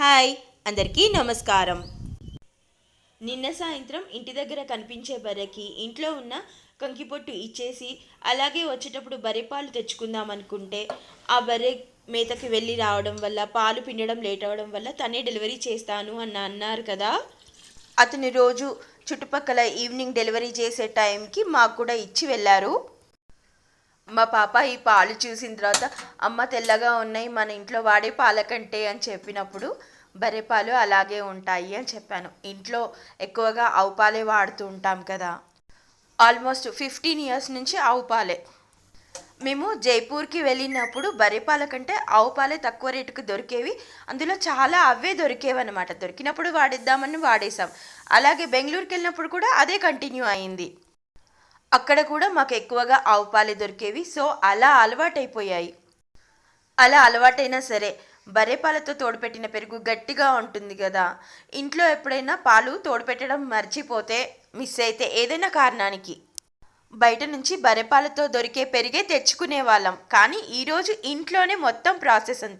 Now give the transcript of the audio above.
Hi అందరికీ నమస్కారం. నిన్న సాయంత్రం ఇంటి దగ్గర కనిపించే బర్రెకి ఇంట్లో ఉన్న కంకిపొట్టు ఇచ్చేసి అలాగే వచ్చేటప్పుడు బర్రె పాలు తెచ్చుకుందాం అనుకుంటే ఆ బర్రె మేతకి వెళ్ళి రావడం వల్ల పాలు పిండడం లేట్ అవ్వడం వల్ల తనే డెలివరీ చేస్తాను అని అన్నారు కదా. అతను రోజు చుట్టుపక్కల ఈవినింగ్ డెలివరీ చేసే టైంకి మాకు కూడా ఇచ్చి వెళ్ళారు. మా పాప ఈ పాలు చూసిన తర్వాత అమ్మ తెల్లగా ఉన్నాయి మన ఇంట్లో వాడే పాల కంటే అని చెప్పినప్పుడు బర్రె పాలు అలాగే ఉంటాయి అని చెప్పాను. ఇంట్లో ఎక్కువగా ఆవు పాలే వాడుతూ ఉంటాం కదా. ఆల్మోస్ట్ ఫిఫ్టీన్ ఇయర్స్ నుంచి ఆవు పాలే. మేము జైపూర్కి వెళ్ళినప్పుడు బర్రె పాల కంటే ఆవు పాలే తక్కువ రేటుకు దొరికేవి. అందులో చాలా అవే దొరికేవి అనమాట దొరికినప్పుడు వాడిద్దామని వాడేసాం అలాగే బెంగళూరుకి వెళ్ళినప్పుడు కూడా అదే కంటిన్యూ అయింది. అక్కడ కూడా మాకు ఎక్కువగా ఆవు పాలే దొరికేవి. సో అలా అలవాటైపోయాయి. అలా అలవాటైనా సరే బర్రె పాలతో తోడుపెట్టిన పెరుగు గట్టిగా ఉంటుంది కదా. ఇంట్లో ఎప్పుడైనా పాలు తోడుపెట్టడం మర్చిపోతే మిస్ అయితే ఏదైనా కారణానికి. బయట నుంచి బర్రె పాలతో దొరికే పెరిగే తెచ్చుకునే వాళ్ళం కానీ ఈరోజు ఇంట్లోనే మొత్తం ప్రాసెస్ అంత.